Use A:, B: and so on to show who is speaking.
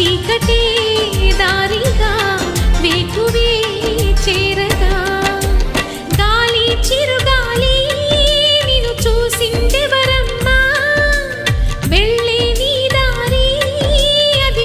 A: చీకటి దారి